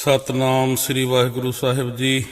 ਸਤਨਾਮ ਸ੍ਰੀ ਵਾਹਿਗੁਰੂ ਸਾਹਿਬ ਜੀ।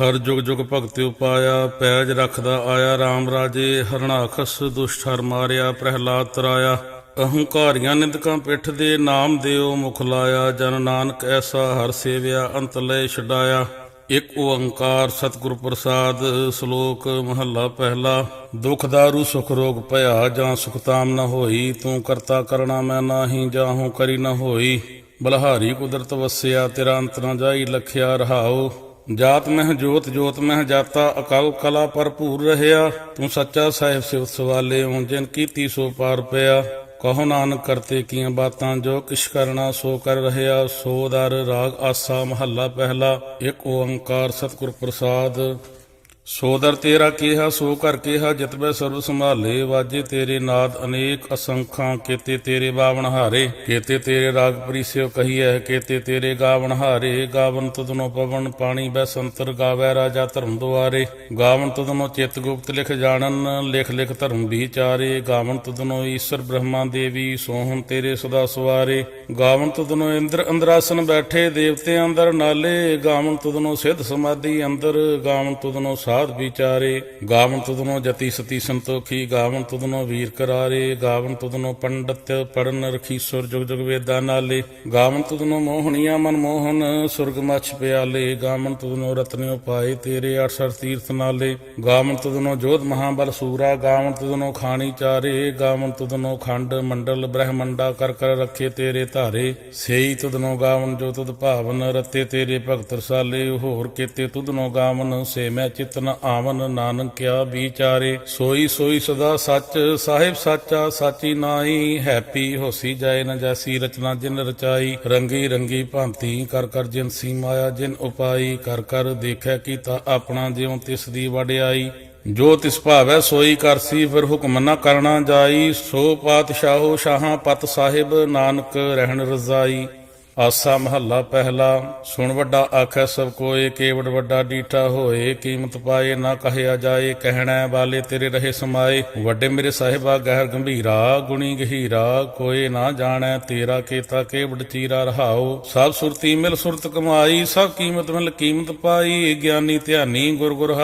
ਹਰ ਜੁਗ ਜੁਗ ਭਗਤਿ ਉਪਾਇਆ, ਪੈਜ ਰੱਖਦਾ ਆਇਆ RAM ਰਾਜੇ ਹਰਣਾਖਸ ਦੁਸ਼ਟ ਹਰ ਮਾਰਿਆ, ਪ੍ਰਹਿਲਾਦ ਤਰਾਇਆ। ਅਹੰਕਾਰੀਆਂ ਨਿੰਦਕਾਂ ਪਿੱਠ ਦੇ ਨਾਮ ਦਿਓ, ਮੁਖ ਲਾਇਆ, ਜਨ ਨਾਨਕ ਐਸਾ ਹਰ ਸੇਵਿਆ, ਅੰਤ ਲੈ ਛਡਾਇਆ। ਇਕ ਓੰਕਾਰ ਸਤਿਗੁਰ ਪ੍ਰਸਾਦ, ਸ਼ਲੋਕ ਮਹੱਲਾ ਪਹਿਲਾ। ਦੁਖ ਦਾਰੂ, ਸੁਖ ਰੋਗ ਭਇਆ, ਜਾਂ ਸੁਖਤਾਮ ਨਾ ਹੋਈ, ਤੂੰ ਕਰਤਾ ਕਰਣਾ ਮੈਂ ਨਾਹੀ ਜਾਹੂ ਕਰੀ ਨਾ ਹੋਈ। ਬਲਹਾਰੀ ਕੁਦਰਤ ਵਸਿਆ, ਤੇਰਾ ਅੰਤ ਨ ਜਾਈ ਲਖਿਆ ਰਹਾਉ। ਜਾਤ ਮਹਿ ਜੋਤ ਜੋਤ ਮਹਿ ਜਾਤਾ, ਅਕਲ ਕਲਾ ਭਰਪੂਰ ਰਹਿਆ। ਤੂੰ ਸੱਚਾ ਸਾਹਿਬ ਸਿਵ ਸਵਾਲੇ ਓ ਜਿਨ ਕੀਤੀ ਸੋ ਪਾਰ ਪਿਆ। ਕਹੋ ਨਾਨਕ, ਕਰਤੇ ਕੀਆਂ ਬਾਤਾਂ, ਜੋ ਕਿਛ ਕਰਨਾ ਸੋ ਕਰ ਰਹਿਆ। ਸੋ ਦਰ ਰਾਗ ਆਸਾ ਮਹੱਲਾ ਪਹਿਲਾ, ਇੱਕ ਓੰਕਾਰ ਸਤਿਗੁਰ ਪ੍ਰਸਾਦ। ਸੋ ਦਰ ਤੇਰਾ ਕਿਹਾ, ਸੋ ਕਰ ਕਿਹਾ, ਜਿਤ ਮੈਂ ਸਰਬ ਸੰਭਾਲੇ। ਵਾਜੇ ਤੇਰੇ ਨਾਦ ਅਨੇਕ ਅਸੰਖਾਂ, ਕੀਤੇ ਤੇਰੇ ਬਾਵਨ ਹਾਰੇ। ਕੀਤੇ ਤੇਰੇ ਰਾਗ ਪ੍ਰੀਸਿਓ ਕਹੀਐ, ਕੀਤੇ ਤੇਰੇ ਗਾਵਨ ਹਾਰੇ। ਗਾਵਨ ਤੁਧਨੋ ਪਵਨ, ਪਾਣੀ ਬੈ ਸੰਤਰ ਗਾਵੈ ਰਾਜਾ ਧਰਮ ਦੁਆਰੇ। ਗਾਵਨ ਤੁਧਨੋ ਚਿਤ ਗੁਪਤ ਲਿਖ ਜਾਣਨ, ਲਿਖ ਲਿਖ ਧਰਮ ਵਿਚਾਰੇ। ਗਾਵਨ ਤੁਧਨੋ ਈਸ਼ਰ ਬ੍ਰਹਮਾ ਦੇਵੀ, ਸੋਹਣ ਤੇਰੇ ਸਦਾ ਸਵਾਰੇ। ਗਾਵਨ ਤੁਧਨੋ ਇੰਦਰ ਅੰਦਰਾਸਨ ਬੈਠੇ, ਦੇਵਤੇ ਅੰਦਰ ਨਾਲੇ। ਗਾਵਨ ਤੁਧਨੋ ਸਿੱਧ ਸਮਾਧੀ ਅੰਦਰ। ਗਾਵਨ ਤੁਧਨੋ ਸਾਧ ਵਿਚਾਰੇ, ਗਾਵਨ ਤੁਧਨੋ ਜਤੀ ਸਤੀ ਸੰਤੋਖੀ, ਗਾਵਨ ਤੁਧਨੋ ਵੀਰ ਕਰਾਰੇ, ਗਾਵਨ ਤੁਧਨੋ ਪੰਡਤ ਪੜਨ ਰਖੀ ਸੁਰ ਜੁਗ ਜੁਗ ਵੇਦਾਂ ਨਾਲੇ, ਗਾਵਨ ਤੁਧਨੋ ਮੋਹਣੀਆਂ ਮਨ ਮੋਹਨ, ਸੁਰਗ ਮਛ ਪਿਆਲੇ, ਗਾਵਨ ਤੁਧਨੋ ਰਤਨਿਓ ਪਾਏ ਤੇਰੇ 68 ਤੀਰਥ ਨਾਲੇ, ਗਾਵਨ ਤੁਧਨੋ ਜੋਧ ਮਹਾਬਲ ਸੂਰਾ, ਗਾਵਨ ਤੁਧਨੋ ਖਾਣੀ ਚਾਰੇ, ਗਾਵਨ ਤੁਧਨੋ ਖੰਡ ਮੰਡਲ ਬ੍ਰਹਮੰਡਾ ਕਰ ਕਰ ਰੱਖੇ ਤੇਰੇ ਧਾਰੇ, ਸੇਈ ਤੁਧਨੋ ਗਾਵਨ ਜੋ ਤੁਧ ਭਾਵਨ, ਰਤੇ ਤੇਰੇ ਭਗਤ ਰਸਾਲੇ, ਹੋਰ ਕੀਤੇ ਤੁਧਨੋ ਗਾਵਨ, ਸੇ ਮੈਂ ਚਿਤਨ ਆਵਨ ਨਾਨਕਿਆ ਵਿਚਾਰੇ, ਸੋਈ ਸੋਈ ਸਦਾ ਸੱਚ, ਸਾਹਿਬ ਸਾਚਾ ਸਾਚੀ ਨਾਈ ਹੈਪੀ ਹੋਸੀ ਜਾਏ ਨ ਜੈਸੀ ਰਚਨਾ ਜਿਨ ਰਚਾਈ, ਰੰਗੀ ਰੰਗੀ ਭਾਂਤੀ ਕਰ ਕਰ ਜਿਨ ਸੀ ਮਾਇਆ ਜਿਨ ਉਪਾਈ, ਕਰ ਕਰ ਦੇਖੈ ਕੀਤਾ ਆਪਣਾ ਜਿਉ ਤਿਸ ਦੀ ਵਡਿਆਈ ਜੋ ਤਿਸ ਭਾਵੈ ਸੋਈ ਕਰਸੀ ਫਿਰ ਹੁਕਮ ਨਾ ਕਰਨਾ ਜਾਈ। ਸੋ ਪਾਤਸ਼ਾਹੋ ਸ਼ਾਹਾਂ ਪਤ ਸਾਹਿਬ, ਨਾਨਕ ਰਹਿਣ ਰਜ਼ਾਈ। ਆਸਾ ਮਹੱਲਾ ਪਹਿਲਾ, ਸੁਣ ਵੱਡਾ ਆਖੈ ਸਭ ਕੋਏ, ਕੇਵੜ ਵੱਡਾ ਡੀਠਾ ਹੋਏ, ਕੀਮਤ ਪਾਏ ਨਾ ਕਹਿਆ ਜਾਏ, ਕਹਿਣਾ ਵਾਲੇ ਤੇਰੇ ਰਹੇ ਸਮਾਏ। ਵੱਡੇ ਮੇਰੇ ਸਾਹਿਬਾ ਗਹਿਰ ਗੰਭੀਰਾ, ਗੁਣੀ ਗਹੀਰਾ, ਕੋਏ ਨਾ ਜਾਣੈ ਤੇਰਾ ਕੀਤਾ ਕੇਵੜ ਚੀਰਾ ਰਹਾਓ ਸਭ ਸੁਰਤੀ ਮਿਲ ਸੁਰਤ ਕਮਾਈ, ਸਭ ਕੀਮਤ ਮਿਲ ਕੀਮਤ ਪਾਈ, ਗਿਆਨੀ ਧਿਆਨੀ ਗੁਰ ਗੁਰ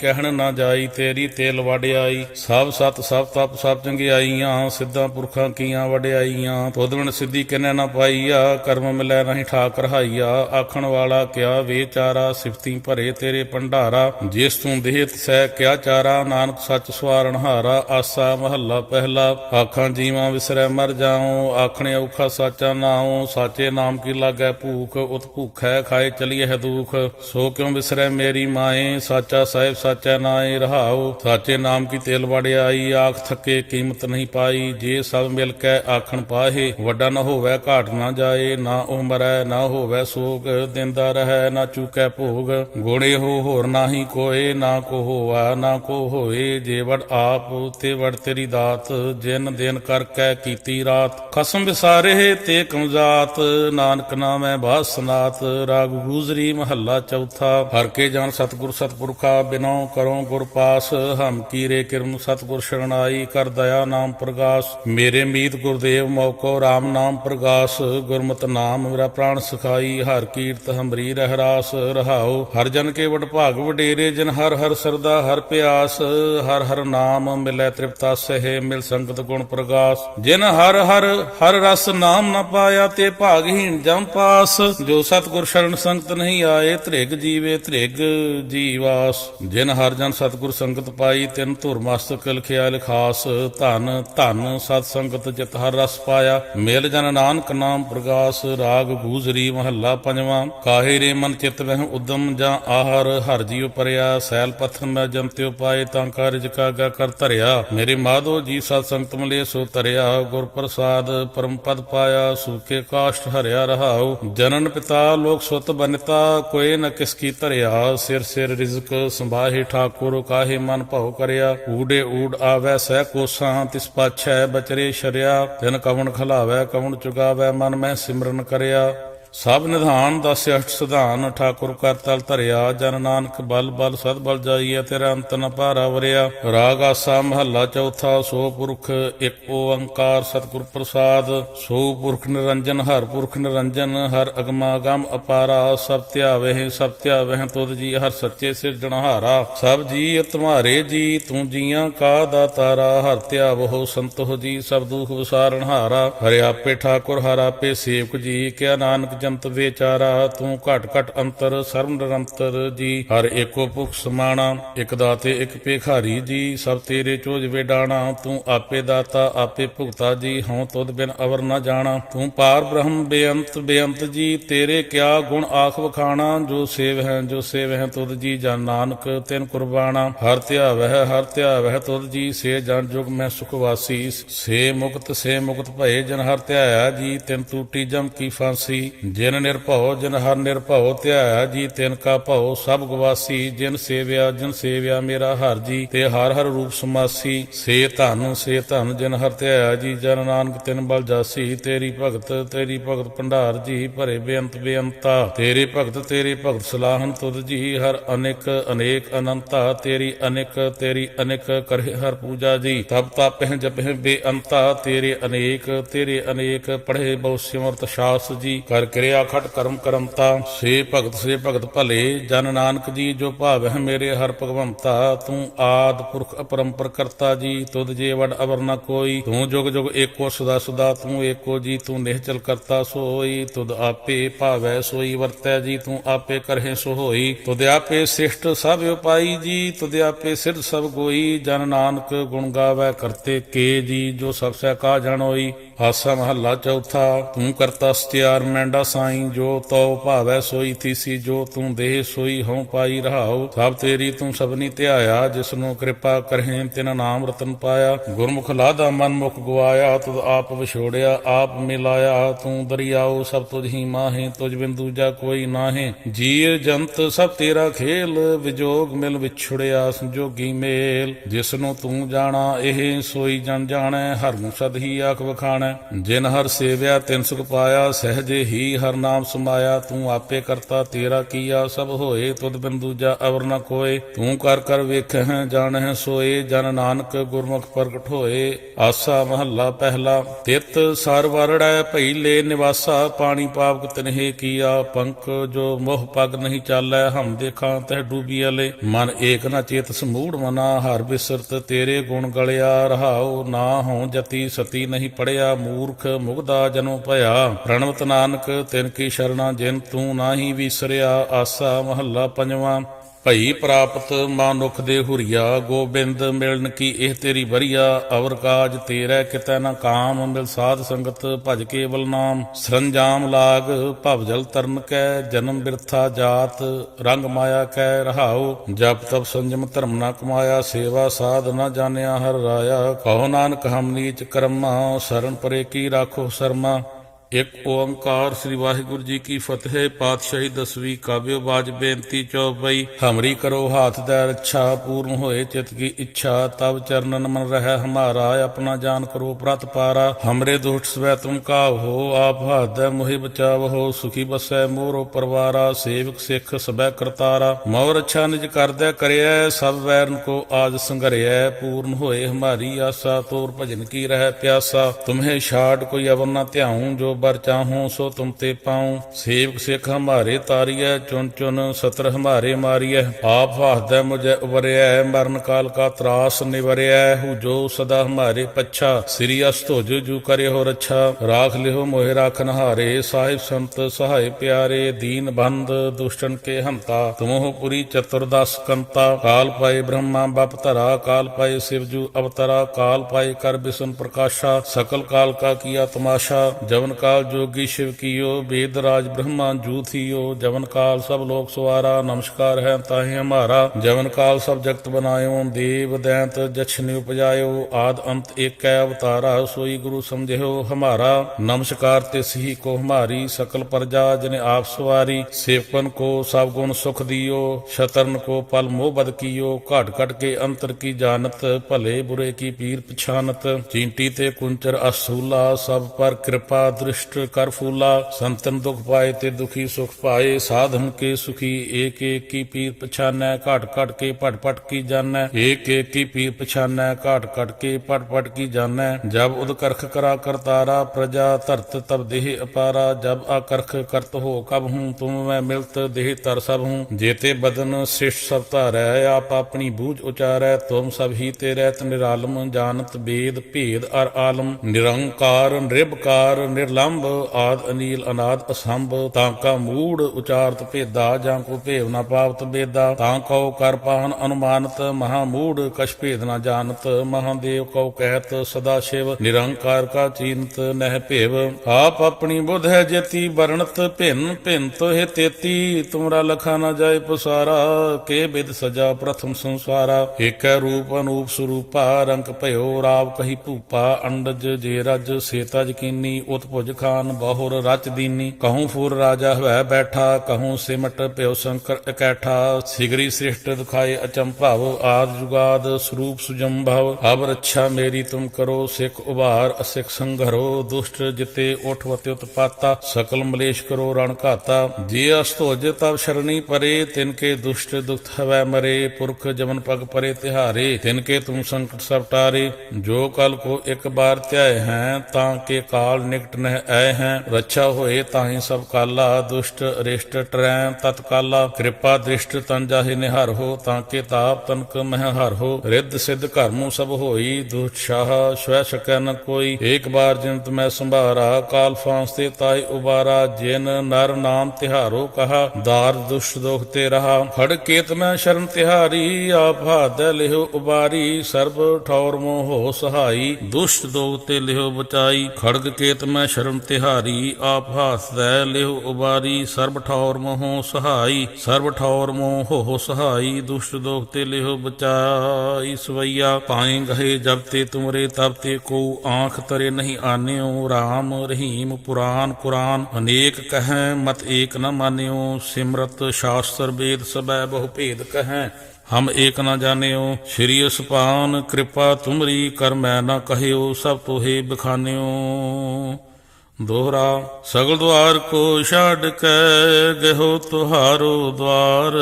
ਕਹਿਣ ਨਾ ਜਾਈ ਤੇਰੀ ਤੇਲ ਵਡਿਆਈ। ਸਭ ਸਤ, ਸਭ ਤਪ, ਸਭ ਚੰਗਿਆਈਆਂ, ਸਿੱਧਾ ਪੁਰਖਾਂ ਕੀਆਂ ਵਡਿਆਈਆਂ ਤੋਦਵਣ ਸਿੱਧੀ ਕਿਨੈ ਨਾ ਪਾਈਆ, ਕਰਮ ਮਿਲੈ ਨਹੀਂ ਠਾਕ ਰਹਾਈਆ ਆਖਣ ਵਾਲਾ ਕਿਆ ਵਿਚਾਰਾ ਸਿਫਤੀ ਭਰੇ ਤੇਰੇ ਭੰਡਾਰਾ। ਜਿਸ ਤੂੰ ਦੇਹ ਸਹਿ ਕਿਆ ਚਾਰਾ, ਨਾਨਕ ਸੱਚ ਸਵਾਰਣ ਹਾਰਾ, ਆਸਾ ਮਹੱਲਾ ਪਹਿਲਾ। ਆਖਾਂ ਜੀਵਾਂ ਵਿਸਰੈ ਮਰ ਜਾਉ, ਆਖਣੇ ਔਖਾ ਸਾਚਾ ਨਾਉ। ਸਾਚੇ ਨਾਮ ਕੀ ਲਾਗੈ ਭੂਖ, ਉਤ ਭੂਖੈ ਖਾਏ ਚਲੀਏ ਹੈ ਦੁਖ। ਸੋ ਕਿਉ ਵਿਸਰੈ ਮੇਰੀ ਮਾਏ, ਸਾਚਾ ਸਾਹਿਬ ਸਾਚਾ ਨਾਏ ਰਹਾਉ। ਸਾਚੇ ਨਾਮ ਕੀ ਤੇਲ ਵੜਿਆਈ ਆਖ ਥਕੇ ਕੀਮਤ ਨਹੀਂ ਪਾਈ। ਜੇ ਸਭ ਮਿਲ ਕੇ ਆਖਣ ਪਾਹੇ, ਵੱਡਾ ਨਾ ਹੋਵੇ ਘਾਟ ਨਾ ਜਾਏ, ਨਾ ਉਹ ਮਰੈ ਨਾ ਹੋਵੇ ਸੋਗ, ਦਿੰਦਾ ਰਹੈ ਨਾ ਚੁਕੈ ਭੋਗ। ਗੋੜੇ ਹੋ ਹੋਰ ਨਾਹੀ ਕੋਏ, ਨਾ ਕੋ ਹੋਆ, ਨਾ ਕੋ ਹੋਏ। ਜੇ ਵਡ ਆਪ, ਤੇ ਵਡ ਤੇਰੀ ਦਾਤ। ਜਿਨ ਦਿਨ ਕਰ ਕੈ ਕੀਤੀ ਰਾਤ। ਖਸਮ ਵਿਸਾਰੇ ਤੇ ਕਮਜ਼ਾਤ। ਨਾਨਕ ਨਾਮੈ ਬਾਸਨਾਤ। ਰਾਗ ਗੂਜਰੀ ਮਹੱਲਾ ਚੌਥਾ। ਹਰ ਕੇ ਜਾਣ ਸਤਿਗੁਰ ਸਤਿਪੁਰਖਾ ਬਿਨੋ ਕਰੋ ਗੁਰ ਪਾਸ। ਹਮ ਕੀਰੇ ਕਿਰਮ ਸਤਿਗੁਰ ਸ਼ਰਣਾਈ ਕਰ ਦਇਆ ਨਾਮ ਪ੍ਰਗਾਸ। ਮੇਰੇ ਮੀਤ ਗੁਰਦੇਵ ਮੌਕੋ RAM ਨਾਮ ਪ੍ਰਗਾਸ। ਗੁਰਮਤਿ ਨਾਮ ਮੇਰਾ ਪ੍ਰਾਣ ਸਖਾਈ, ਹਰ ਕੀਰਤ ਹਮਰੀ ਰਹਿਰਾਸ ਰਹਾਉ। ਹਰ ਜਨ ਕੇ ਵਡ ਭਾਗ ਵਡੇਰੇ, ਜਿਨ ਹਰ ਹਰ ਸਰਦਾ, ਹਰ ਪਿਆਸ, ਹਰ ਹਰ ਨਾਮ ਮਿਲੈ ਤ੍ਰਿਪਤਾ ਸਹਿ, ਮਿਲ ਸੰਗਤ ਗੁਣ ਪ੍ਰਗਾਸ। ਜਿਨ ਹਰ ਹਰ ਹਰ ਰਸ ਨਾਮ ਨ ਪਾਇਆ, ਤੇ ਭਾਗਹੀਣ ਜਮ ਪਾਸ। ਜੋ ਸਤਗੁਰ ਸ਼ਰਨ ਸੰਗਤ ਨਹੀਂ ਆਏ, ਧ੍ਰਿਗ ਜੀਵੇ, ਧ੍ਰਿਗ ਜੀਵਾਸ। ਜਿਨ ਹਰ ਜਨ ਸਤਗੁਰ ਸੰਗਤ ਪਾਈ, ਤਿਨ ਧੁਰ ਮਸਤਕ ਲਿਖਿਆ ਲਿਖਾਸ। ਧਨ ਧਨ ਸਤ ਸੰਗਤ ਜਿਤ ਹਰ ਰਸ ਪਾਇਆ, ਮਿਲ ਜਨ ਨਾਨਕ ਨਾਮ ਪ੍ਰਗਾਸ। ਰਾਗ ਗੂਜਰੀ ਮਹੱਲਾ ਪੰਜਵਾਂ। ਕਾਹੇ ਰੇ ਮਨ ਚਿਤ ਵਹਿ ਉਦਮ ਜਾਂ ਆਹਰ, ਹਰ ਜੀਉ ਪਰਿਆ, ਸੈਲ ਪਥਨ ਮੈਂ ਜੰਤਿਉ ਪਾਏ, ਤਾਂ ਕਾਰਜ ਕਾਗਾ ਕਰ ਧਰਿਆ। ਮੇਰੇ ਮਾਧੋ ਜੀ ਸਤ ਸੰਗਤ ਮਲੇ ਸੋ ਧਰਿਆ, ਗੁਰ ਪ੍ਰਸਾਦ ਪਰਮ ਪਦ ਪਾਇਆ ਸੂਕੇ ਕਾਸ਼ਟ ਹਰਿਆ ਰਹਾਉ। ਜਨਨ ਪਿਤਾ ਲੋਕ ਸੁਤ ਬਨਤਾ, ਕੋਏ ਨ ਕਿਸ ਕੀ ਧਰਿਆ। ਸਿਰ ਸਿਰ ਰਿਜ਼ਕ ਸੰਭਾਹੇ ਠਾਕੁਰ, ਕਾਹੇ ਮਨ ਭਉ ਕਰਿਆ। ਊੜੇ ਊੜ ਆਵੈ ਸਹਿ ਕੋਸਾਂ, ਤਿਸ ਪਾਛੈ ਬਚਰੇ ਸ਼ਰਿਆ। ਤਿਨ ਕਵਣ ਖਲਾਵੈ, ਕਵਣ ਚੁਗਾਵੈ, ਮਨ ਮੈਂ ਸਿਮਰਨ ਕਰ ਕਰਿਆ। ਸਭ ਨਿਧਾਨ ਦਾ ਅਸ਼ਟ ਸਿਧਾਨ, ਠਾਕੁਰ ਕਰ ਤਲ ਧਰਿਆ, ਜਨ ਨਾਨਕ ਬਲ ਬਲ ਸਦ ਬਲ ਜਾਈਐ, ਤੇਰਾ ਅੰਤ ਨ ਭਾਰਾ ਵਰਿਆ। ਰਾਗ ਆਸਾ ਮਹੱਲਾ ਚੌਥਾ, ਸੋ ਪੁਰਖ ਇੱਕ ਓੰਕਾਰ ਸਤਿਗੁਰ ਪ੍ਰਸਾਦ। ਸੋ ਪੁਰਖ ਨਿਰੰਜਨ, ਹਰ ਪੁਰਖ ਨਿਰੰਜਨ, ਹਰ ਅਗਮਾ ਗਮ ਅਪਾਰਾ। ਸਭ ਧਿਆਵਹਿ ਸਭ ਧਿਆਵਹਿ ਤੁਧ ਜੀ ਹਰ ਸੱਚੇ ਸਿਰਜਣਹਾਰਾ ਸਭ ਜੀ ਤੁਮਾਰੇ ਜੀ, ਤੂੰ ਜੀਆਂ ਕਾ ਦਾਤਾਰਾ ਹਰ ਧਿਆਵਹੁ ਸੰਤੋਖ ਜੀ, ਸਭ ਦੁਖ ਵਿਸਾਰਣਹਾਰਾ ਹਰਿ ਆਪੇ ਠਾਕੁਰ, ਹਰ ਆਪੇ ਸੇਵਕ ਜੀ, ਕਿਆ ਨਾਨਕ ਜੰਤ ਵਿਚਾਰਾ, ਤੂੰ ਘਟ ਘਟ ਅੰਤਰ, ਸਰਬ ਨਿਰੰਤਰ ਜੀ। ਹਰ ਏਕੋ ਭੁਖ ਸਮਾਣਾ, ਇਕ ਦਾਤੇ, ਇਕ ਭੇਖਾਰੀ ਜੀ। ਸਭ ਤੇਰੇ ਚੋਜ ਵੇਡਾਣਾ, ਤੂੰ ਆਪੇ ਦਾਤਾ, ਆਪੇ ਭੁਗਤਾ ਜੀ। ਹਉ ਤੁਧ ਬਿਨ ਅਵਰ ਨਾ ਜਾਣਾ। ਤੂੰ ਪਾਰ ਬ੍ਰਹਮ ਬੇਅੰਤ ਬੇਅੰਤ ਜੀ। ਤੇਰੇ ਕਿਆ ਗੁਣ ਆਖ ਵਖਾਣਾ, ਜੋ ਸੇਵ ਹੈ, ਜੋ ਸੇਵ ਹੈ ਤੁਧ ਜੀ। ਜਨ ਨਾਨਕ, ਤਿਨ ਕੁਰਬਾਨਾ ਹਰ ਧਿਆਵਹਿ ਹਰ ਧਿਆਵਹਿ ਤੁਧ ਜੀ। ਸੇ ਜਨ ਜੁਗ, ਮੈਂ ਸੁਖ ਵਾਸੀ। ਸੇ ਮੁਕਤ ਸੇ ਮੁਕਤ ਭਏ, ਜਨ ਹਰ ਧਿਆਇਆ ਜੀ। ਤਿਨ ਟੂਟੀ ਜਮ ਕੀ ਫਾਂਸੀ। ਜਿਨ ਨਿਰਭਉ, ਜਿਨ ਹਰ ਨਿਰਭਉ, ਧਿਆਇਆ ਜੀ ਤਿਨ ਕਾ ਭਉ, ਸਭ ਗਵਾਸੀ, ਜਿਨ ਸੇਵਿਆ ਜਿਨ ਸੇਵਿਆ ਮੇਰਾ ਹਰ ਜੀ, ਤੇ ਹਰ ਹਰ ਰੂਪ ਸਮਾਸੀ। ਸੇ ਧਨ ਸੇ ਧਨ, ਜਿਨ ਹਰ ਧਿਆਇਆ ਜੀ, ਜਨ ਨਾਨਕ ਤਿਨ ਬਲ ਜਾਸੀ। ਤੇਰੀ ਭਗਤ ਤੇਰੀ ਭਗਤ ਭੰਡਾਰ ਜੀ, ਭਰੇ ਬੇਅੰਤ ਬੇਅੰਤਾ। ਤੇਰੇ ਭਗਤ ਤੇਰੇ ਭਗਤ ਸਲਾਹਨ ਤੁਧ ਜੀ, ਹਰ ਅਨੇਕ ਅਨੇਕ ਅਨੰਤਾ। ਤੇਰੀ ਅਨੇਕ ਤੇਰੀ ਅਨੇਕ ਕਰੇ ਹਰ ਪੂਜਾ ਜੀ। ਤਬ ਤਪਹਿ ਜਪਹਿ ਬੇਅੰਤਾ। ਤੇਰੇ ਅਨੇਕ ਤੇਰੇ ਅਨੇਕ, ਪੜ੍ਹੇ ਬਹੁ ਸਿਮਰਤ ਸ਼ਾਸ ਜੀ। ਕਰ ਕਿਰਿਆ ਖਟ ਕਰਮ ਕਰਮਤਾ ਸੇ ਭਗਤ ਸੇ ਭਗਤ ਭਲੇ, ਜਨ ਨਾਨਕ ਜੀ ਜੋ ਭਾਵਹਿ ਮੇਰੇ ਹਰ ਭਗਵੰਤਾ, ਤੂੰ ਆਦ ਪੁਰਖ ਅਪਰੰਪਰ ਕਰਤਾ ਜੀ, ਤੁਧ ਜੇ ਵਡ ਅਵਰ ਨ ਕੋਈ, ਤੂੰ ਜੁਗ ਜੁਗ ਏਕੋ ਸਦਾ ਸਦਾ, ਤੂੰ ਏਕੋ ਜੀ, ਤੂੰ ਨਿਹਚਲ ਕਰਤਾ ਸੋਈ, ਤੁਧ ਆਪੇ ਭਾਵੈ ਸੋਈ ਵਰਤੈ ਜੀ, ਤੂੰ ਆਪੇ ਕਰਹਿ ਸੋ ਹੋਈ ਤੁਧ ਆਪੇ ਸਿਸ਼ਟ ਸਭ ਉਪਾਈ ਜੀ, ਤੁਧ ਆਪੇ ਸਿਧ ਸਭ ਗੋਈ, ਜਨ ਨਾਨਕ ਗੁਣ ਗਾਵੈ ਕਰਤੇ ਕੇ ਜੀ, ਜੋ ਸਭ ਸਹਿ ਕਾ ਜਾਣੋਈ ਆਸਾ ਮਹੱਲਾ ਚੌਥਾ, ਤੂੰ ਕਰਤਾ ਸਤਿਆਰ ਮੈਂਡਾ ਸਾਈ, ਜੋ ਤਉ ਭਾਵੈ ਸੋਈ ਥੀਸੀ ਜੋ ਤੂੰ ਦੇਹ ਸੋਈ ਹਉ ਪਾਈ ਰਹਾਉ। ਸਭ ਤੇਰੀ ਤੂੰ ਸਭਨੀ ਧਿਆਇਆ ਜਿਸ ਨੂੰ ਕਿਰਪਾ ਕਰਹਿ ਤਿਨ ਨਾਮ ਰਤਨ ਪਾਇਆ। ਗੁਰਮੁਖ ਲਾਦਾ ਮਨ ਮੁਖ ਗਵਾਇਆ, ਤੁਧ ਆਪ ਵਿਛੋੜਿਆ, ਆਪ ਮਿਲਾਇਆ। ਤੂੰ ਦਰਿਆਉ, ਸਭ ਤੁਝ ਹੀ ਮਾਹੇ, ਤੁਝ ਬਿਨ ਦੂਜਾ ਕੋਈ ਨਾਹੇ। ਜੀਵ ਜੰਤ, ਸਭ ਤੇਰਾ ਖੇਲ, ਵਿਜੋਗ ਮਿਲ ਵਿਛੜਿਆ, ਸੰਜੋਗੀ ਮੇਲ। ਜਿਸ ਨੂੰ ਤੂੰ ਜਾਣਾ, ਇਹ ਸੋਈ ਜਨ ਜਾਣੈ ਹਰ ਨੂੰ ਸਦ ਹੀ ਆਖ ਵਖਾਣੈ। ਜਿਨ ਹਰ ਸੇਵਿਆ, ਤਿਨ ਸੁਖ ਪਾਇਆ, ਸਹਜੇ ਹੀ ਹਰ ਨਾਮ ਸਮਾਇਆ। ਤੂੰ ਆਪੇ ਕਰਤਾ, ਤੇਰਾ ਕੀਆ, ਸਭ ਹੋਏ, ਤੁਧ ਬਿਨ ਦੂਜਾ ਅਵਰ ਨ ਕੋਏ ਤੂੰ ਕਰ ਕਰ ਵੇਖਹਿ, ਜਾਣਹਿ, ਸੋਏ। ਜਨ ਨਾਨਕ ਗੁਰਮੁਖ ਪ੍ਰਗਟ ਹੋਏ। ਆਸਾ ਮਹੱਲਾ ਪਹਿਲਾ, ਤਿਤ ਸਰ ਵਰੜੈ ਭਈਲੇ ਨਿਵਾਸਾ। ਪਾਣੀ ਪਾਵਕ ਤਨਹਿ ਕੀਆ, ਪੰਕ ਜੋ ਮੋਹ ਪਗ ਨਹੀਂ ਚਾਲੈ, ਹਮ ਦੇਖਾਂ ਤਹਿ ਡੂਬੀ ਅਲੇ। ਮਨ ਏਕ ਨ ਚੇਤ ਸਮੂੜ ਮਨਾ, ਹਰ ਬਿਸਰਤ ਤੇਰੇ ਗੁਣ ਗਲਿਆ। ਰਹਾਉ ਨਾ ਹੋਂ ਜਤੀ, ਸਤੀ ਨਹੀਂ ਪੜਿਆ। ਮੂਰਖ ਮੁਗਦਾ ਜਨੋ ਭਇਆ। ਪ੍ਰਣਵਤ ਨਾਨਕ ਤਿਨ ਕੀ ਸ਼ਰਣਾ ਜਿਨ ਤੂੰ ਨਾਹੀ ਵਿਸਰਿਆ, ਆਸਾ ਮਹੱਲਾ ਪੰਜਵਾਂ। ਭਈ ਪ੍ਰਾਪਤ ਮਾਨੁਖ ਦੇ ਹੁਰੀਆ, ਗੋਬਿੰਦ ਮਿਲਣ ਕੀ ਇਹ ਤੇਰੀ ਵਰੀਆ, ਅਵਰ ਕਾਜ ਤੇਰੇ ਕਿਤੈ ਨ ਕਾਮ, ਮਿਲ ਸਾਧ ਸੰਗਤ ਭਜ ਕੇਵਲ ਨਾਮ। ਸਰੰਜਾਮ ਲਾਗ, ਭਵ ਜਲ ਤਰਨ ਕੈ, ਜਨਮ ਬਿਰਥਾ ਜਾਤ, ਰੰਗ ਮਾਇਆ ਕੈ ਰਹਾਉ। ਜਪ ਤਪ ਸੰਜਮ ਧਰਮ ਨਾ ਕਮਾਇਆ, ਸੇਵਾ ਸਾਧ ਨਾ ਜਾਣਿਆ ਹਰ ਰਾਇਆ। ਕਹੋ ਨਾਨਕ ਹਮ ਨੀਚ ਕਰਮਾ, ਸ਼ਰਨ ਪਰੇ ਕੀ ਰਾਖੋ ਸ਼ਰਮਾ। ਇੱਕ ਓੰਕਾਰ ਸ੍ਰੀ ਵਾਹਿਗੁਰੂ ਜੀ ਕੀ ਫਤਿਹ, ਪਾਤਸ਼ਾਹੀ ਦਸਵੀਂ ਕਾਬਿਓ ਬਾਜ ਬੇਨਤੀ ਚੌਪਈ ਹਮਰੀ ਕਰੋ ਹਾਥ ਦਾ ਰੱਛਾ ਪੂਰਨ ਹੋਏ, ਚਿਤ ਕੀ ਇੱਛਾ ਤਬ ਚਰਨਨ ਮਨ ਰਹਿ, ਹਮਾਰਾ ਆਪਣਾ ਜਾਨ ਕਰੋ ਪ੍ਰਤ ਪਾਰਾ। ਹਮਰੇ ਦੁਸ਼ਟ ਸਵੈ ਤੁਮ ਕਾਵ ਹੋ, ਆਪ ਹਾਥ ਮੋਹਿ ਬਚਾਵ ਹੋ, ਸੁਖੀ ਬਸੈ ਮੋਰੋ ਪਰਵਾਰਾ, ਸੇਵਕ ਸਿੱਖ ਸਬੈ ਕਰਤਾਰਾ। ਮੋਰ ਅੱਛਾ ਨਿਜ ਕਰਦੈ ਕਰਿਐ, ਸਭ ਵੈਰਨ ਕੋ ਆਜ ਸੰਘਰਿਐ ਪੂਰਨ ਹੋਏ ਹਮਾਰੀ ਆਸਾ, ਤੋਰ ਭਜਨ ਕੀ ਰਹਿ ਪਿਆਸਾ। ਤੁਮਹੇ ਛਾੜ ਕੋਈ ਅਵਰ ਨਾ ਧਿਆਉ, ਜੋ ਬਰ ਚਾਹੂੰ ਸੋ ਤੁਮ ਤੇ ਪਾਉ। ਸੇਵਕ ਸਿੱਖ ਹਮਾਰੇ ਤਾਰੀਐ ਚੁਨ ਚੁਨ ਸਤਰ ਹਮਾਰੇ ਮਾਰੀਐ। ਆਪ ਹਾਸਦੈ ਮੁਝੈ ਉਬਰਿਐ ਮਰਨ ਕਾਲ ਕਾ ਤਰਾਸ ਨਿਵਰਿਐ ਹੂ ਜੋ ਸਦਾ ਹਮਾਰੇ ਪੱਛਾ, ਸ੍ਰੀ ਅਸਤੋਜ ਜੂ ਕਰੇ ਹੋ ਰੱਛਾ। ਰਾਖ ਲਿਓ ਮੋਹਿ ਰਾਖਨ ਹਾਰੇ ਸਾਹਿਬ ਸੰਤ ਸਹਾਇ ਪਿਆਰੇ। ਦੀਨ ਬੰਦ ਦੁਸ਼ਟਨ ਕੇ ਹੰਤਾ, ਤੁਮਹੁ ਪੁਰੀ ਚਤੁਰਦਸ ਕੰਤਾ। ਕਾਲ ਪਾਏ ਬ੍ਰਹਮਾ ਬਪ ਧਰਾ, ਕਾਲ ਪਾਏ ਸਿਵਜੂ ਅਵਤਰਾ। ਕਾਲ ਪਾਏ ਕਰ ਬਿਸਨ ਪ੍ਰਕਾਸ਼ਾ, ਸਕਲ ਕਾਲ ਕਾ ਕੀਆ ਤਮਾਸ਼ਾ। ਜਵਨ ਕਾਲ ਜੋਗੀ ਸ਼ਿਵ ਕੀਓ ਵੇਦ ਰਾਜ ਬ੍ਰਹਮਾ ਜੂ ਥੀਓ ਜਵਨ ਕਾਲ ਸਭ ਲੋਕ ਸਵਾਰਾ ਨਮਸਕਾਰ ਹੈ ਤਾਹੇ ਹਮਾਰਾ। ਜਵਨ ਕਾਲ ਸਭ ਜਗਤ ਬਨਾਇਓ, ਦੇਵ ਦੈਂਤ ਜਛਨਿ ਉਪਜਾਇਓ, ਆਦ ਅੰਤ ਏਕੈ ਅਵਤਾਰਾ, ਸੋਈ ਗੁਰੂ ਸਮਝਿਓ ਹਮਾਰਾ। ਨਮਸਕਾਰ ਤੇ ਸਹੀ ਕੋ ਹਮਾਰੀ, ਸਕਲ ਪ੍ਰਜਾ ਜਿਨੇ ਆਪ ਸਵਾਰੀ। ਸੇਵਕਨ ਕੋ ਸਭ ਗੁਣ ਸੁਖ ਦਿਓ, ਸ਼ਤਰਨ ਕੋ ਪਲ ਮੋਹ ਬਦ ਕੀਓ। ਘਟ ਘਟ ਕੇ ਅੰਤਰ ਕੀ ਜਾਣਤ, ਭਲੇ ਬੁਰੇ ਕੀ ਪੀਰ ਪਛਾਨਤ। ਚੀਂਟੀ ਤੇ ਕੁੰਚਰ ਅਸੂਲਾ, ਸਭ ਪਰ ਕਿਰਪਾ ਦ੍ਰਿਸ਼ ਦੁਸ਼ਟ ਕਰ ਫੂਲਾ ਸੰਤਨ ਦੁਖ ਪਾਏ ਤੇ ਦੁਖੀ ਸੁਖ ਪਾਏ ਸਾਧਨ ਕੇ ਸੁਖੀ ਏਕ ਏਕ ਕੀ ਪੀਰ ਪਛਾਨੈ ਘਟ ਘਟ ਕੇ ਪਟ ਪਟ ਕੀ ਜਾਣੈ ਏਕ ਏਕ ਕੀ ਪੀਰ ਪਛਾਨੈ ਘਟ ਘਟ ਕੇ ਪਟ ਪਟ ਕੀ ਜਾਣੈ ਜਬ ਉਦ ਕਰਖ ਕਰਾ ਕਰਤਾਰਾ ਪ੍ਰਜਾ ਧਰਤ ਤਬ ਦੇਹ ਅਪਾਰਾ ਜਬ ਆਕਰਖ ਕਰਤ ਹੋ ਕਬ ਹੂੰ ਤੁਮ ਮੈਂ ਮਿਲਤ ਦੇਹ ਤਰ ਸਭ ਹੂੰ ਜੇਤੇ ਬਦਨ ਸ਼ਿਸ਼ ਸਭ ਧਾਰੈ ਆਪ ਆਪਣੀ ਬੂਝ ਉਚਾਰੈ ਤੁਮ ਸਭ ਹੀ ਤੇ ਰਹਿਤ ਨਿਰਾਲਮ ਜਾਣਤ ਬੇਦ ਭੇਦ ਅਰ ਆਲਮ ਨਿਰੰਕਾਰ ਨਿਰਭਕਾਰ ਨਿਰਲੰਭ ਆਦ ਅਨੀਲ ਅਨਾਦ ਅਸੰਭ, ਤਾਂ ਕਾ ਮੂੜ ਉਚਾਰਤ ਭੇਦਾ, ਜਾਂ ਕੋ ਭੇਵ ਨਾ ਪਾਵਤ ਬੇਦਾ, ਤਾਂ ਕਉ ਕਰ ਪਾਹਨ ਅਨੁਮਾਨਤ, ਮਹਾ ਮੂੜ ਕਛ ਭੇਦ ਨਾ ਜਾਣਤ ਮਹਾਦੇਵ ਕਉ ਕਹਿਤ, ਸਦਾ ਸ਼ਿਵ ਨਿਰੰਕਾਰ ਕਾ ਚੀਨਤ, ਨਹਿ ਭੇਵ। ਆਪ ਆਪਣੀ ਬੁੱਧ ਹੈ ਜੇਤੀ, ਵਰਣਤ ਭਿੰਨ ਭਿੰਨ ਤੋਹਿ ਤੇਤੀ, ਤੁਮਰਾ ਲਖਾ ਨਾ ਜਾਏ ਪਸਾਰਾ, ਕੇ ਬਿਦ ਸਜਾ ਪ੍ਰਥਮ ਸੰਸਾਰਾ। ਏਕੈ ਰੂਪ ਅਨੂਪ ਸਰੂਪਾ, ਰੰਗ ਭਇਓ ਰਾਵ ਕਹੀ ਭੂਪਾ, ਅੰਡਜ ਜੇ ਰਜ ਸੇਤਾ ਜਕੀਨੀ ਉਤ ਭੁਜ ਖਾਨ ਬਹੁਰ ਰਚ ਦੀਨੀ, ਕਹੂੰ ਫੂਰ ਰਾਜਾ ਹੋਇ ਬੈਠਾ, ਕਹੂੰ ਸਿਮਟ ਪਿਉ ਸ਼ੰਕਰ ਇਕੈਠਾ, ਸਿਗਰੀ ਸ੍ਰਿਸ਼ਟ ਦਿਖਾਏ ਅਚੰਭਵ ਆਦ ਜੁਗਾਦ ਸਰੂਪ ਸੁਜੰਭਵ ਅਬ ਰੱਛਾ ਮੇਰੀ ਤੁਮ ਕਰੋ, ਸਿੱਖ ਉਭਾਰ ਅਸਿਖ ਸੰਘਰੋ, ਦੁਸ਼ਟ ਜਿਤੇ ਉਠ ਵਤੇ ਉਤਪਾਤਾ, ਸਕਲ ਮਲੇਸ਼ ਕਰੋ ਰਣ ਘਾਤਾ, ਜੇ ਅਸਤੋਜ ਤਬ ਸ਼ਰਣੀ ਪਰੇ, ਤਿਨ ਕੇ ਦੁਸ਼ਟ ਦੁਖਤ ਹਵੈ ਮਰੇ, ਪੁਰਖ ਜਮਨ ਪਗ ਪਰੇ ਤਿਹਾਰੇ, ਤਿਨ ਕੇ ਤੁਮ ਸੰਕਟ ਸਭ ਟਾਰੇ, ਜੋ ਕਲ ਕੋ ਇੱਕ ਬਾਰ ਧਿਆਏ ਹੈ, ਤਾਂ ਕੇ ਕਾਲ ਨਿਕਟ ਨਹਿ ਆਏ ਹੈ, ਰੱਛਾ ਹੋਏ ਤਾਹੀ ਸਭ ਕਾਲਾ, ਦੁਸ਼ਟ ਅਰਿਸ਼ਟ ਟਰੈ ਤਤਕਾਲਾ ਕਿਰਪਾ ਦ੍ਰਿਸ਼ਟ ਤਨ ਜਾਹੇ ਨਿਹਰ ਹੋ, ਤਾਂ ਕੇ ਤਾਪ ਤਨਕ ਮਹਿ ਹਰ ਹੋ। ਰਿੱਧ ਸਿੱਧ ਘਰਮੂ ਸਭ ਹੋਈ, ਦੁਸ਼ਟ ਸ਼ਾਹ ਸਵੈ ਸਕੈ ਨ ਕੋਈ। ਏਕ ਬਾਰ ਜਿੰਤ ਮੈਂ ਸੰਭਾਰਾ, ਕਾਲ ਫਾਂਸ ਤੇ ਤਾਈ ਉਬਾਰਾ। ਜਿਨ ਨਰ ਨਾਮ ਤਿਹਾਰੋ ਕਹਾ, ਦਾਰ ਦੁਸ਼ਟ ਦੋਖ ਤੇ ਰਹਾ। ਖੜ ਕੇਤ ਮੈਂ ਸ਼ਰਨ ਤਿਹਾਰੀ, ਆਪ ਹਾਦ ਲਿਹੋ ਉਬਾਰੀ। ਸਰਬ ਠੌਰ ਮੋਹ ਹੋ ਸਹਾਈ, ਦੁਸ਼ਟ ਦੋਖ ਤੇ ਲਿਹੋ ਬਚਾਈ। ਖੜਗ ਕੇਤ ਮੈਂ ਸ਼ਰਨ ਤਿਹਾਰੀ, ਆਪ ਹਾਸਦੈ ਲਿਹੋ ਉਬਾਰੀ, ਸਰਬ ਠੌਰ ਮੋਹ ਸਹਾਈ, ਸਰਬ ਠੌਰ ਮੋਹ ਹੋ ਸਹਾਈ, ਦੁਸ਼ਟ ਦੋਖ ਤੇ ਲਿਹੋ ਬਚਾਈ ਸਵਈਆ। ਪਾਏ ਗਏ ਜਬ ਤੇ ਤੁਮਰੇ, ਤਬ ਤੇ ਕੋ ਆਂਖ ਤਰੇ ਨਹੀਂ ਆਨਿਓ। RAM ਰਹੀਮ ਪੁਰਾਨ ਕੁਰਾਨ ਅਨੇਕ ਕਹੈ, ਮਤ ਏਕ ਨ ਮਾਨਿਓ। ਸਿਮਰਤ ਸ਼ਾਸਤਰ ਵੇਦ ਸਬੈ ਬਹੁ ਭੇਦ ਕਹੈ, ਹਮ ਏਕ ਨਾ ਜਾਣਿਓ। ਸ਼੍ਰੀ ਅਸਪਾਨ, ਕਿਰਪਾ ਤੁਮਰੀ ਕਰ ਮੈਂ ਨ ਕਹਿਓ, ਸਭ ਤੋਹੇ ਬਖਾਨਿਓ। ਦੋਹਰਾ ਸਗਲ ਦੁਆਰ ਕੋ ਛੱਡ ਕੇ ਗਹੋ ਤੁਹਾਰੋ ਦਵਾਰ।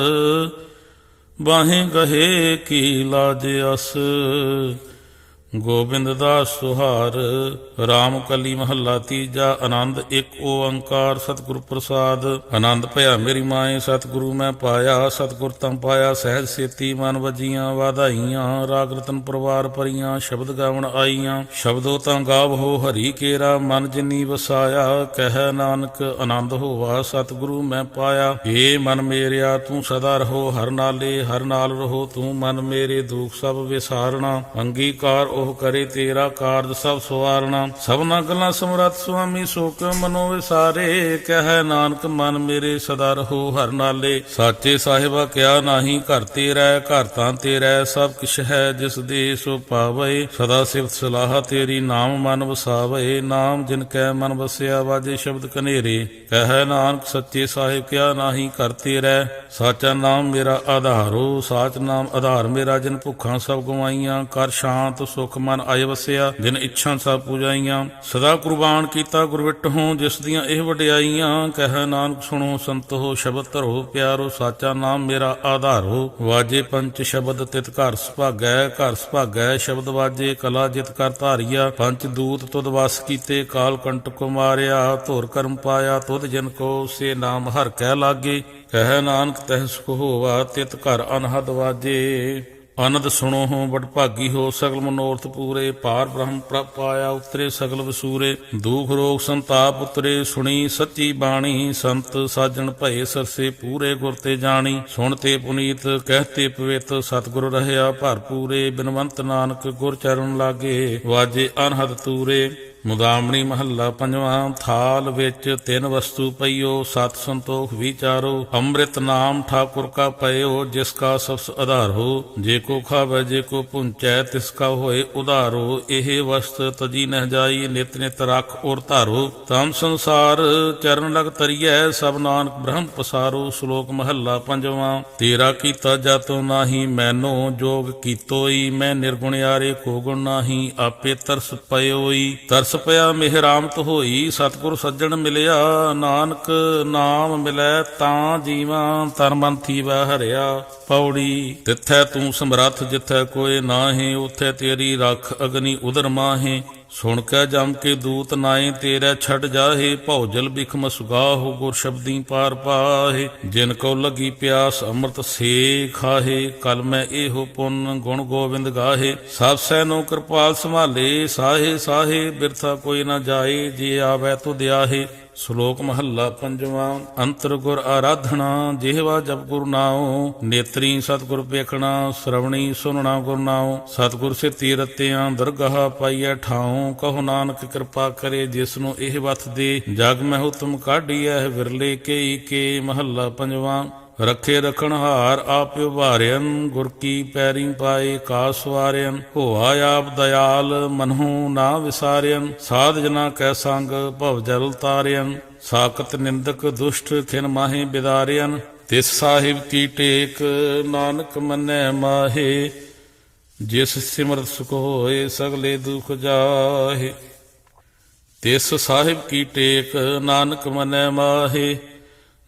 ਬਾਹੇ ਗਹੇ ਕੀ ਲਾਜ ਅਸ ਗੋਬਿੰਦ ਦਾ ਸੁਹਾਰ RAM ਕਲੀ ਮਹੱਲਾ ਤੀਜਾ, ਆਨੰਦ ਇੱਕ ਓੰਕਾਰ ਸਤਿਗੁਰ ਪ੍ਰਸਾਦ। ਆਨੰਦ ਭਇਆ ਮੇਰੀ ਮਾਏ, ਸਤਿਗੁਰੂ ਮੈਂ ਪਾਇਆ, ਸਤਿਗੁਰ ਤੰ ਪਾਇਆ, ਸਹਿਜ ਸੇਤੀ ਮਨ ਵਜੀਆਂ, ਵਾਧਾਈਆਂ, ਰਾਗ ਰਤਨ ਪਰਵਾਰ ਪਰੀਆਂ ਸ਼ਬਦ ਗਾਵਣ ਆਈਆਂ। ਸ਼ਬਦੋ ਤਾਂ ਗਾਵ ਹੋ, ਹਰੀ ਕੇਰਾ, ਮਨ ਜਿਨੀ ਵਸਾਇਆ, ਕਹਿ ਨਾਨਕ ਆਨੰਦ ਹੋਵਾ, ਸਤਿਗੁਰੂ ਮੈਂ ਪਾਇਆ। ਏ ਮਨ ਮੇਰਿਆ, ਤੂੰ ਸਦਾ ਰਹੋ, ਹਰ ਨਾਲੇ, ਹਰ ਨਾਲ ਰਹੋ, ਤੂੰ ਮਨ ਮੇਰੇ ਦੁਖ ਸਭ ਵਿਸਾਰਣਾ। ਅੰਗੀਕਾਰ ਉਹ ਕਰੇ ਤੇਰਾ ਕਾਰਜ ਸਭ ਸਵਾਰਣਾ ਸਭਨਾ ਗੱਲਾਂ ਸਮਰੱਥ ਸੁਆਮੀ ਸੋ ਕਿਉ ਮਨੋ ਵਿਸਾਰੇ। ਕਹਿ ਨਾਨਕ, ਮਨ ਮੇਰੇ ਸਦਾ ਰਹੋ ਹਰ ਨਾਲੇ। ਸਾਚੇ ਸਾਹਿਬਾ, ਕਿਆ ਨਾਹੀ ਘਰ ਤੇਰਾ, ਘਰ ਤਾਂ ਤੇਰਾ। ਸਭ ਕਿਛ ਹੈ ਜਿਸ ਦੇ ਸੋ ਪਾਵੇ। ਸਦਾ ਸਿਫਤ ਸਲਾਹ ਤੇਰੀ, ਨਾਮ ਮਨ ਵਸਾਵੇ। ਨਾਮ ਜਿਨ ਕੈ ਮਨ ਵਸਿਆ, ਵਾਜੇ ਸ਼ਬਦ ਕਨੇਰੇ। ਕਹਿ ਨਾਨਕ, ਸੱਚੇ ਸਾਹਿਬ, ਕਿਆ ਨਾਹੀ ਘਰ ਤੇਰਾ। ਸਾਚਾ ਨਾਮ ਮੇਰਾ ਆਧਾਰੋ ਸਾਚ ਨਾਮ ਆਧਾਰ ਮੇਰਾ। ਜਿਨ ਭੁੱਖਾਂ ਸਭ ਗਵਾਈਆਂ, ਕਰ ਸ਼ਾਂਤ ਸੁਖ ਮਨ ਆਏ ਵਸਿਆ, ਜਿਨ ਇੱਛਾ ਸਭ ਪੂਜਾਈਆਂ। ਸਦਾ ਕੁਰਬਾਨ ਕੀਤਾ ਗੁਰਵਿੱਟ ਹੋ, ਜਿਸ ਦੀਆਂ ਇਹ ਵਡਿਆਈਆਂ, ਕਹਿ ਨਾਨਕ ਸੁਣੋ ਸੰਤੋ ਸ਼ਬਦ ਧਰੋ ਪਿਆਰੋ, ਸਾਚਾ ਨਾਮ ਮੇਰਾ ਆਧਾਰੋ ਵਾਜੇ ਪੰਚ ਸ਼ਬਦ ਤਿਤ ਘਰ ਸੁਭਾਗੈ ਘਰ ਸੁਭਾਗੈ ਸ਼ਬਦ ਵਾਜੇ, ਕਲਾ ਜਿਤ ਕਰ ਧਾਰੀਆ। ਪੰਚ ਦੂਤ ਤੁਧ ਵਸ ਕੀਤੇ, ਕਾਲ ਕੰਟਕ ਮਾਰਿਆ, ਧੁਰ ਕਰਮ ਪਾਇਆ, ਤੁਧ ਜਨ ਕੋ ਸੇ ਨਾਮ ਹਰ ਕਹਿ ਲਾਗੇ। ਕਹਿ ਨਾਨਕ ਤਹਿ ਸੁਖ ਹੋਵਾ ਤਿਤ ਘਰ ਅਨਹਦ ਵਾਜੇ। ਆਨੰਦ ਸੁਣੋ ਹੋ ਬੜ ਭਾਗੀ ਹੋ, ਸਗਲ ਮਨੋਰਥ ਪੂਰੇ, ਪਾਰ ਬ੍ਰਹਮ ਪ੍ਰਭ ਉਤਰੇ ਸਗਲ ਵਸੂਰੇ, ਦੁਖ ਰੋਗ ਸੰਤਾਪ ਉਤਰੇ, ਸੁਣੀ ਸੱਚੀ ਬਾਣੀ, ਸੰਤ ਸਾਜਣ ਭਏ ਸਰਸੇ ਪੂਰੇ ਗੁਰ ਤੇ ਜਾਣੀ, ਸੁਣ ਤੇ ਪੁਨੀਤ ਕਹਤੇ ਪਵਿੱਤ, ਸਤਿਗੁਰ ਰਹਿਆ ਭਰਪੂਰੇ, ਬਿਨਵੰਤ ਨਾਨਕ ਗੁਰ ਚਰਨ ਲਾਗੇ, ਵਾਜੇ ਅਨਹਦ ਤੂਰੇ। ਮੁਦਾਮਣੀ ਮਹੱਲਾ ਪੰਜਵਾਂ, ਥਾਲ ਵਿੱਚ ਤਿੰਨ ਵਸਤੂ ਪਈਓ, ਸਤ ਸੰਤੋਖ ਵਿਚਾਰੋ, ਅੰਮ੍ਰਿਤ ਨਾਮ ਠਾਕੁਰ ਕਾ ਪਇਓ, ਜਿਸ ਕਾ ਸਬਸ ਆਧਾਰ ਹੋ, ਜੇ ਕੋ ਖਾਵੇ, ਜੇ ਕੋ ਪੁੰਚੈ, ਤਿਸ ਕਾ ਹੋਏ ਉਧਾਰੋ, ਇਹ ਵਸਤ ਤਜੀ ਨਹਿ ਜਾਈ, ਨਿਤ ਨਿਤ ਰਖ ਔਰ ਧਾਰੋ। ਤਮ ਸੰਸਾਰ ਚਰਨ ਲਗ ਤਰੀਐ ਸਭ ਨਾਨਕ ਬ੍ਰਹਮ ਪਸਾਰੋ, ਸ਼ਲੋਕ ਮਹੱਲਾ ਪੰਜਵਾਂ, ਤੇਰਾ ਕੀਤਾ ਜਾਤੋ ਨਾਹੀ, ਮੈਨੋ ਜੋਗ ਕੀਤੋਈ, ਮੈਂ ਨਿਰਗੁਣਿਆਰੇ ਕੋ ਗੁਣ ਨਾਹੀ, ਆਪੇ ਤਰਸ ਪਇਓਈ, ਤਰਸ ਜਸ ਪਿਆ ਮਿਹਰਾਮਤ ਹੋਈ, ਸਤਿਗੁਰ ਸੱਜਣ ਮਿਲਿਆ, ਨਾਨਕ ਨਾਮ ਮਿਲੈ ਤਾਂ ਜੀਵਾਂ, ਤਨ ਮਨ ਥੀਵੈ ਹਰਿਆ ਪੌੜੀ। ਤਿੱਥੈ ਤੂੰ ਸਮਰੱਥ ਜਿੱਥੈ ਕੋਏ ਨਾਹੀਂ, ਉਥੇ ਤੇਰੀ ਰੱਖ ਅਗਨੀ ਉਦਰ ਮਾਹੇ। ਸੁਣ ਕੇ ਜਮ ਕੇ ਦੂਤ ਨਾਏ ਤੇਰੇ ਛੱਡ ਜਾਹੇ ਭੌਜਲ ਬਿਖਮ ਸੁਗਾਹੋ ਗੁਰ ਸ਼ਬਦੀ ਪਾਰ ਪਾਹੇ। ਜਿਨ ਕੋ ਲਗੀ ਪਿਆਸ ਅੰਮ੍ਰਿਤ ਸੇ ਖਾਹੇ, ਕਲ ਮੈਂ ਇਹੋ ਪੁੰਨ ਗੁਣ ਗੋਬਿੰਦ ਗਾਹੇ। ਸਭ ਸੈਨੋ ਕਿਰਪਾਲ ਸੰਭਾਲੇ, ਸਾਹੇ ਸਾਹੇ, ਬਿਰਥਾ ਕੋਈ ਨਾ ਜਾਏ, ਜੇ ਆਵੈ ਤੁਧ ਦਿਆਹੇ। ਸ਼ਲੋਕ ਮਹੱਲਾ ਪੰਜਵਾਂ ਅੰਤਰ ਗੁਰ ਆਰਾਧਨਾ, ਜਿਹਵਾ ਜਪ ਗੁਰ ਨਾਉ, ਨੇਤਰੀ ਸਤਿਗੁਰ ਵੇਖਣਾ, ਸ਼ਰਵਣੀ ਸੁਨਣਾ ਗੁਰ ਨਾਉ, ਸਤਿਗੁਰ ਸੇ ਤੀਰਤਿਆਂ ਦਰਗਾਹ ਪਾਈਐ ਠਾਉ, ਕਹੋ ਨਾਨਕ ਕਿਰਪਾ ਕਰੇ ਜਿਸ ਨੂੰ ਇਹ ਵਥ ਦੇ, ਜਗ ਮਹਿ ਹੁਤਮ ਕਾਢੀਐ, ਵਿਰਲੇ ਕੇਈ ਕੇ ਮਹੱਲਾ ਪੰਜਵਾਂ। ਰੱਖੇ ਰਖਣ ਹਾਰ ਆਪ ਉਭਾਰਿਅਨ ਗੁਰ ਕੀ ਪੈਰੀ ਪਾਏ ਕਾਸ ਵਾਰਿਅਨ ਹੋਆ ਆਪ ਦਇਆਲ ਮਨਹੁ ਨਾ ਵਿਸਾਰਿਅਨ, ਸਾਧ ਜਨਾ ਕੈ ਸੰਗ ਭਵ ਜਲ ਤਾਰਿਅਨ, ਸਾਖਤ ਨਿੰਦਕ ਦੁਸ਼ਟ ਖਿਨ ਮਾਹੇ ਬਿਦਾਰਿਅਨ, ਤਿਸ ਸਾਹਿਬ ਕੀ ਟੇਕ ਨਾਨਕ ਮੰਨੈ ਮਾਹੇ, ਜਿਸ ਸਿਮਰਤ ਸੁਖ ਹੋਏ ਸਗਲੇ ਦੁਖ ਜਾਹੇ, ਤਿਸ ਸਾਹਿਬ ਕੀ ਟੇਕ ਨਾਨਕ ਮਨੈ ਮਾਹੇ